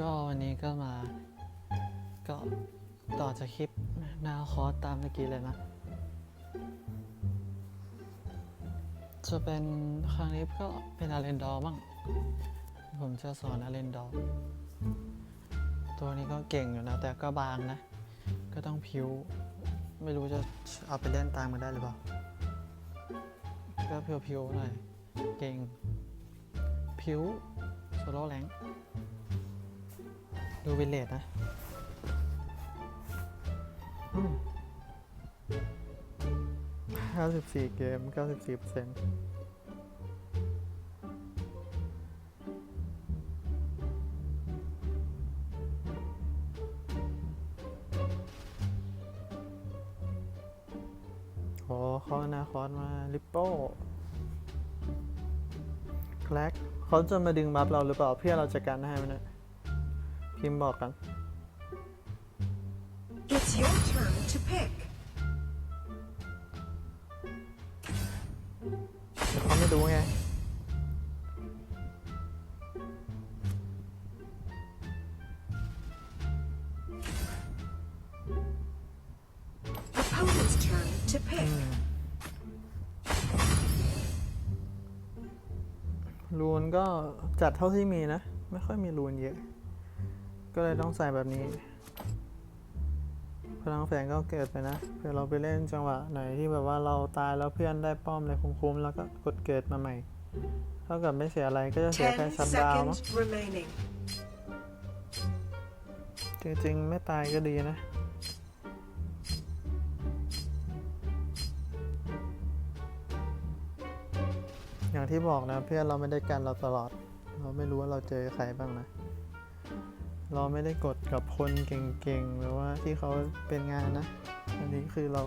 ก็วันนี้ก็มา ก็ต่อจากคลิปหนาคอร์สตามเมื่อกี้เลยนะ จะเป็นครั้งนี้ก็เป็นอาเรนดอร์บ้าง ผมจะสอนอาเรนดอร์ตัวนี้ก็เก่งอยู่นะ แต่ก็บางนะ ก็ต้องพิ้ว ไม่รู้จะเอาไปเล่นตามกันได้หรือเปล่า ก็พิ้วๆหน่อย เก่ง พิ้วโซโล่แรง ดูวิลเลจนะอืม94เกม94เปอร์เซ็นต์โอ้คอนาคอสมาลิปโป้แคลกเขาจะมาดึงบัฟเราหรือเปล่า เพื่อเราจะกันให้ไหมเนี่ย พิมพ์บอกกัน It's your turn to pick. แต่เขาไม่รู้ไง Opponent's turn to pick. รูนก็จัดเท่าที่มีนะ ไม่ค่อยมีรูนเยอะ ก็เลยต้องใส่แบบนี้ พลังแฝงก็เกิดไปนะเผื่อเราไปเล่นจังหวะไหนที่แบบว่าเราตายแล้วเพื่อนได้ป้อมอะไรคุ้มๆแล้วก็กดเกิดมาใหม่ เท่ากับไม่เสียอะไรก็จะเสียแค่ Ten ชัดดาวน์มั้ง seconds remaining. จริงๆ ไม่ตายก็ดีนะอย่างที่บอกนะเพื่อนเราไม่ได้กันเราตลอด เราไม่รู้ว่าเราเจอใครบ้างนะ เราไม่ได้กดกับคนเก่งๆหรือว่าที่เขาเป็นงานนะ อันนี้คือเรา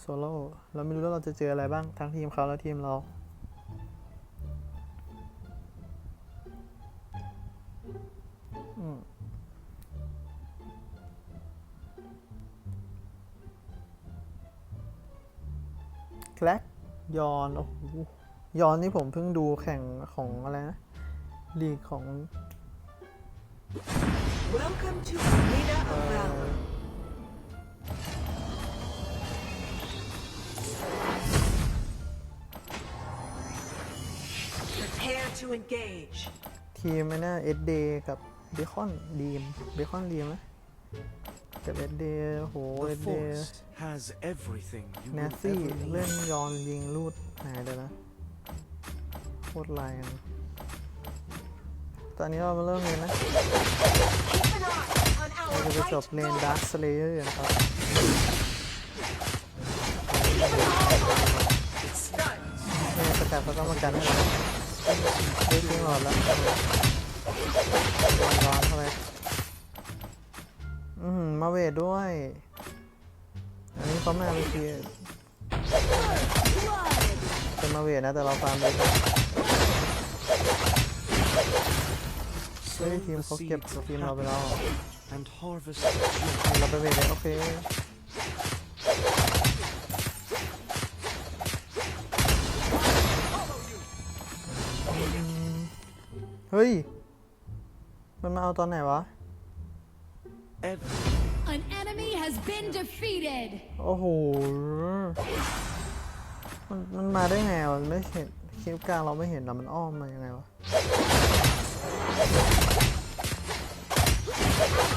โซโล่เราไม่รู้ว่าเราจะเจออะไรบ้างทั้งทีมเขาและทีมเราแคลกยอนโอ้โหยอนนี่ผมเพิ่งดูแข่งของอะไรนะลีกของ Welcome to Arena เอ่ of อ Valor. Prepare to engage. ทีมไอ้น่เอสเดกับเบคอนดีมเบคอนดีมนะกับเอสเดโอ้โหเอ The สเด Force has everything you แน will ซี่ ever เล่น need. ยอนยิงลูดหายเลยนะโคตรแรง ตอนนี้เรามาเริ่มเลยนะเราจะไปจบเลนดาร์คสเลเยอร์นะครับเนี่ยสกัดเขาต้องมากันให้เราได้ทิ้งหลอดแล้วร้อนเข้าไปอืมมาเวทด้วย อันนี้เขามาเวทีเป็นมาเวทนะแต่เราฟาร์มเลยครั เฮ้ย Sow ทีม the เขาเก็บ seeds of ทีมเราไปแล้ว happiness and harvest joy. เราไปเวทเลยโอเคเฮ้ย มันมาเอาตอนไหนวะ Every An enemy has been defeated. โอ้โห มันมันมาได้ไงวะมันไม่เห็นคลิปกลางเราไม่เห็นนะมันอ้อมมายังไงวะ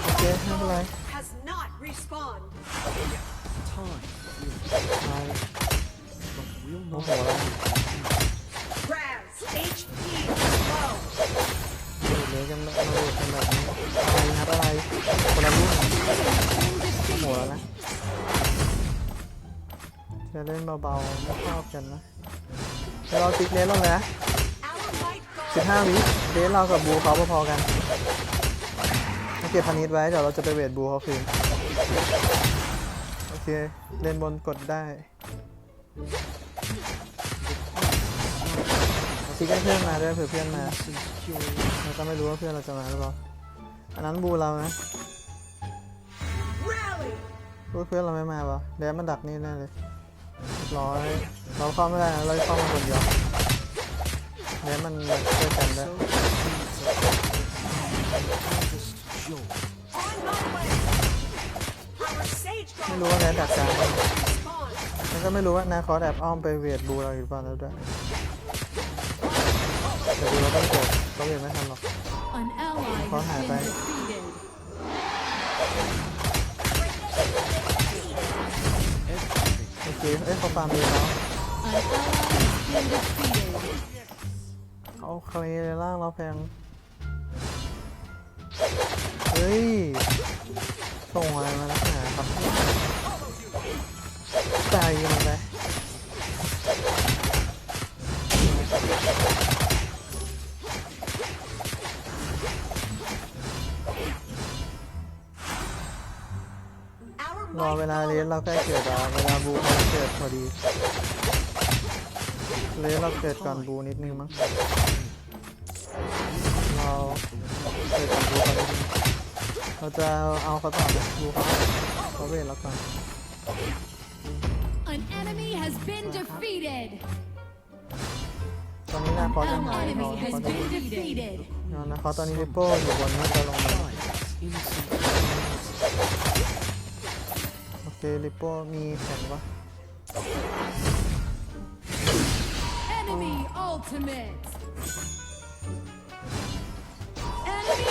โอเคไม่เป็นไร Has not respawned. time ไป but will โอ้โหแล้ว Raz, HP is low. เลยกันมาเวทกันแบบนี้อะไรนัดอะไรคนละรุ่นหัวแล้วนะจะเล่นเบาๆไม่ชอบกันนะเดี๋ยวเราติ๊กเลนลงเลยนะ Our right guard สิบห้าวิเลนเรากับบูเขาพอๆกันมา เก็บพันนิดไว้เดี๋ยวเราจะไปเวทบูเขาคืนโอเคเลนบนกดได้ติ๊กให้เพื่อนมาด้วยเผื่อเพื่อนมาเราก็ไม่รู้ว่าเพื่อนเราจะมาหรือเปล่าอันนั้นบูเรานะ rally. รู้เพื่อนเราไม่มาวะเดี๋ยวมันดักนี่แน่เลยร้อยเราเข้าไม่ได้นะเราเข้ามาคนเดียวเดี๋ยวมันช่วยกันได้ sow the seeds of happiness and harvest joy. On my way. Our sage ไม่ god รู้ว่าแนทดักกลางไหม respawn. แล้วก็ไม่รู้ว่านาคอสแอบอ้อมไปเวทบูเราอยู่หรือเปล่าแล้วด้วยแต่ดูเราต้องเกิดก็เวทไม่ทันหรอก An ally Có has hại been vậy. defeated. โอเคเอ้ยเขาฟาร์มดีแล้ว An ally has been defeated. เอาเคลเลยล่างเราแพงเฮ้ย ส่งอะไรมานักหนาครับตายมันไป Our รอเวลาเลน fall. เราใกล้เกิดอะเวลาบูเขาเกิดพอดี เลนเราเกิดก่อนบูนิดนึงมั้งเราเกิดก่อนบูเขานิดนึง เราจะเอาเขาต่อนะบูเขาเขาเวทเราก่อน An enemy has been defeated. ตอนนี้นาคอสจะ An หายเรา enemy เขา has จะ been defeated. เอานะเขาตอนนี้ลิปโป้อยู่บนน่าจะลงมา Lies, innocent. โอเคลิปโป้มีแข่งปะ Enemy ultimate. Enemy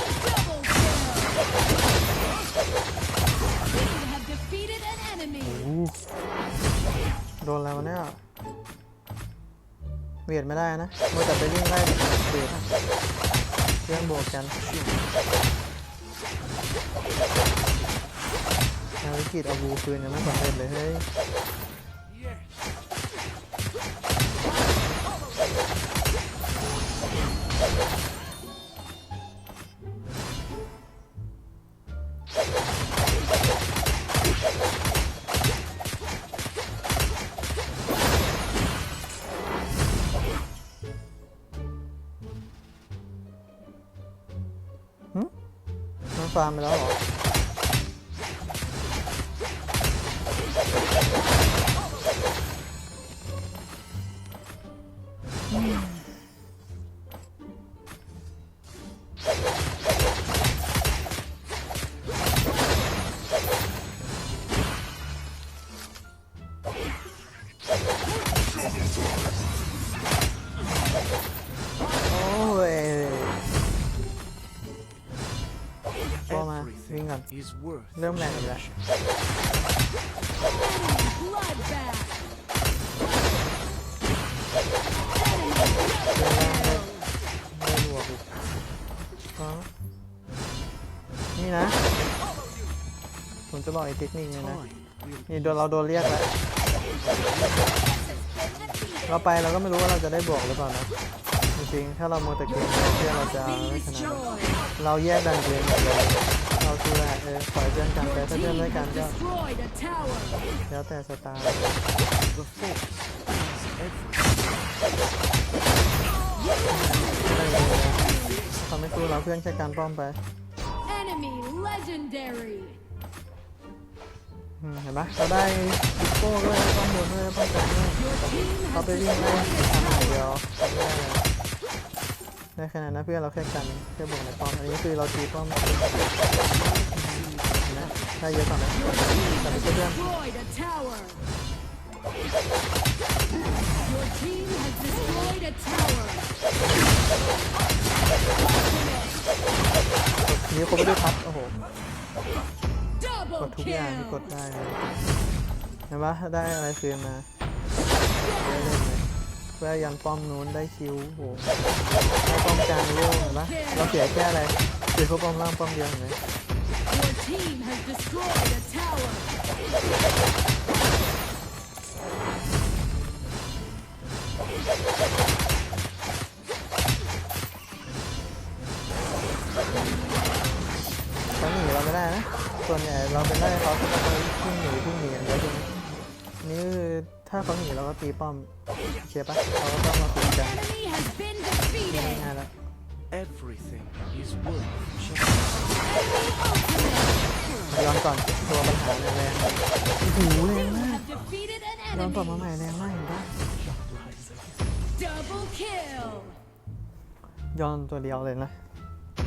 โดนแล้วเนี่ยเวียดไม่ได้นะมัวแต่ไปวิ่งไล่เวียดเพื่อนบวกกันภารกิจเอาบูคืนยังไม่สำเร็จเลยเฮ้ย ฟาร์มไปแล้วเหรอ ก่อน is worth เริ่มแรงอีกแล้ว Enemy bloodbath. Enemy ไม่บวกอีกอ๋อนี่นะ ผมจะบอกอีกเทคนิคนึงนะ time. Will นี่โดนเราโดนเรียกแล้ว เราไปเราก็ไม่รู้ว่าเราจะได้บวกหรือเปล่านะ จริงๆ ถ้าเราโมวแต่เกมเพื่อนเราจะไม่ชนะ Destroyed. เราแยกดันเกมหมดเลยเรา คือแหละเออปล่อยเพื่อนกันไปถ้าเพื่อนไม่กันก็แล้วแต่สไตล์ the force is everything. ไม่เขาไม่สู้เราเพื่อนแค่การป้อมไปเห็นไหมเราได้ดิสโก้ด้วยป้อมบนด้วยป้อมกลางด้วยเขาไปวิ่งไล่ destroyed ทำอย่างเดียว ไม่ได้เลยได้ขนาดนั้นเพื่อนเราแค่กันแค่บวกในป้อมอันนี้คือเราตีป้อมเห็นไหมได้เยอะกว่านะ Your team Tapi has saya bilang- destroyed a tower. Your team has destroyed a tower. นี้เขาไม่ได้พัดโอ้โหก Double ดทุกอย่างที่กด kill. ได้เลยเห็นปะได้อะไรคืนมาได้ เล่นเลยเพื่อยันป้อมนู้นได้คิวโอ้หได้ป้อมกลางโล่งเห็นปะเราเสียแค่อะไรเสียแค่ป้อมล่างป้อมเดียวเห็นไหม Your team has destroyed a tower. เขาหนีเราไม่ได้นะ ส่วนใหญ่เราเป็นได้เขาก็ต้องพุ่งหนีพุ่งหนีอย่างเดียวใช่ไหม นี่คือถ้าเขาหนีเราก็ตีป้อมเชียร์ปะเราก็ต้องมาคุยกัน Enemy has been ง่าย defeated. ๆแล้ว Everything is worth just ย้อนก่อนตัวปัญหาแรงๆโอ้โหแรง You มาก have defeated an ย้อนกลับมาใหม่ enemy. แรงมากเห็นปะ Double kill. ย้อนตัวเดียวเลยนะ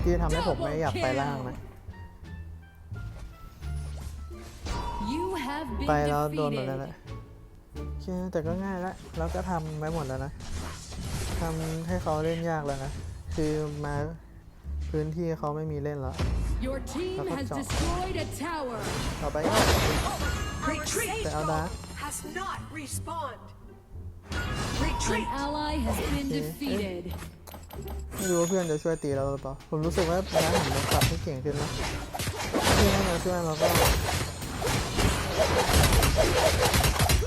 ที่ทำให้ผมไม่อยากไปล่างนะ ไป been แล้วโดนหมดแล้วแห defeated. ละโอเคแต่ก็ง่ายแล้วเราก็ทำไว้หมดแล้วนะทำให้เขาเล่นยากแล้วนะ คือมาพื้นที่เขาไม่มีเล่นแล้ว Your team Dapat has jauh. destroyed a tower. ต่อไปก็ Retreat. Te ada. Has not respawned. An Retreat. ally has been Okay. defeated. ไม่รู้ว่าเพื่อนจะช่วยตีเราหรือเปล่า ผมรู้สึกว่าน้าหันมาปรับให้เก่งขึ้นนะเพื่อนให้มาช่วยเราก็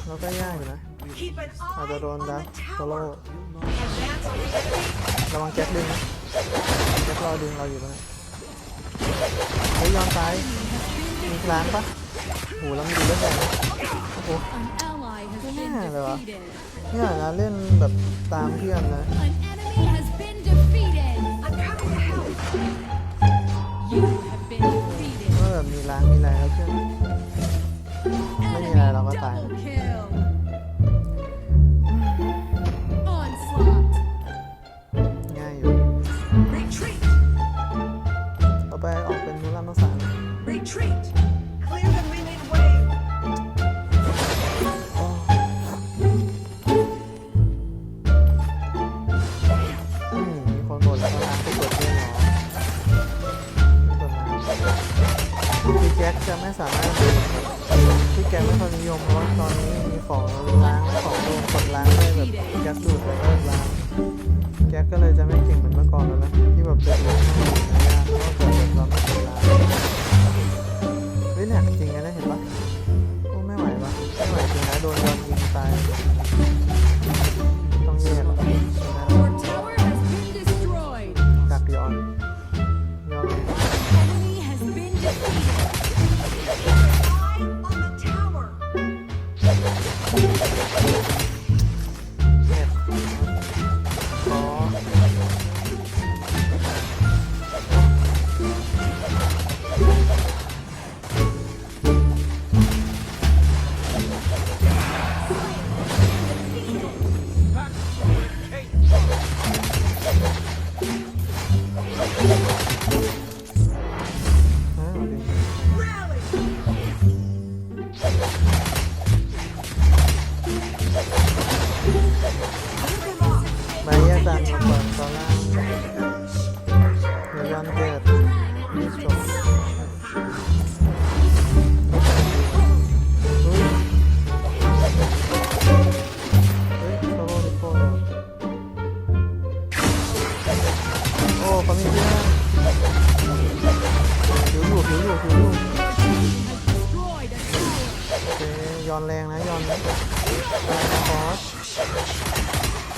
เราก็ยากอยู่นะ Keep an อาจ eye จะโดน on ดัก the โซโล่ tower. Advance on the enemy. ระวังแจ็คดึงนะแจ็ครอดึงเราอยู่ตรงนี้เฮ้ยยอมตายมีล้างปะโหแล้วมีดูเรื่องแรงนะโอ้โห An ally has been Yeah, there are. defeated. เนี่ยนะเล่นแบบตามเพื่อนนะ An enemy has been defeated. I'm coming to help. You have been defeated. ก็แบบมีล้างมีอะไรแล้วเพื่อน ไม่มีอะไรเราก็ตาย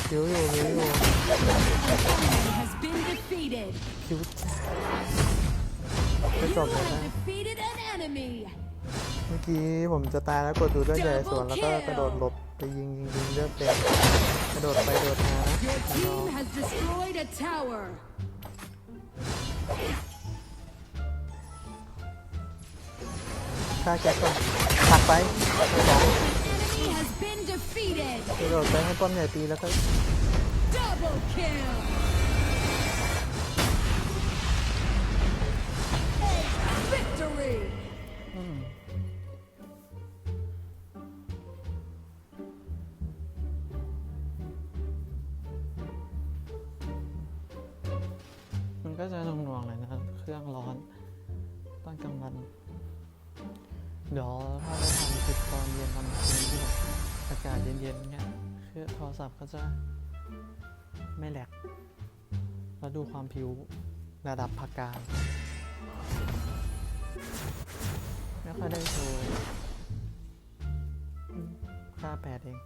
ผิวอยู่ผิวอยู่ Enemy has been defeated. ผิวจะจบเลย have นะเมื่อกี้ผมจะตายแล้วกดดูเลือดใหญ่วนแล้วก็กระโดดหลบไปยิงยิงยิงเลือดเต็มกระโดดไปโดดมานะฆ่าแจ็คก่อนผลักไปสอง ดดไปให้ป้อมใหญ่ตีแล้วก็ Double kill. Victory. มันก็จะหน่วงๆหน่อยนะเครื่องร้อนตอนกลางวันเดี๋ยวถ้าได้ทำคลิปตอนเย็นตอนคืนที่แบบอากาศเย็นๆเงี้ย คือโทรศัพท์ก็จะไม่แหลก แล้วดูความผิวระดับพักกางไม่ค่อยได้โชว์ค่าแปดเอง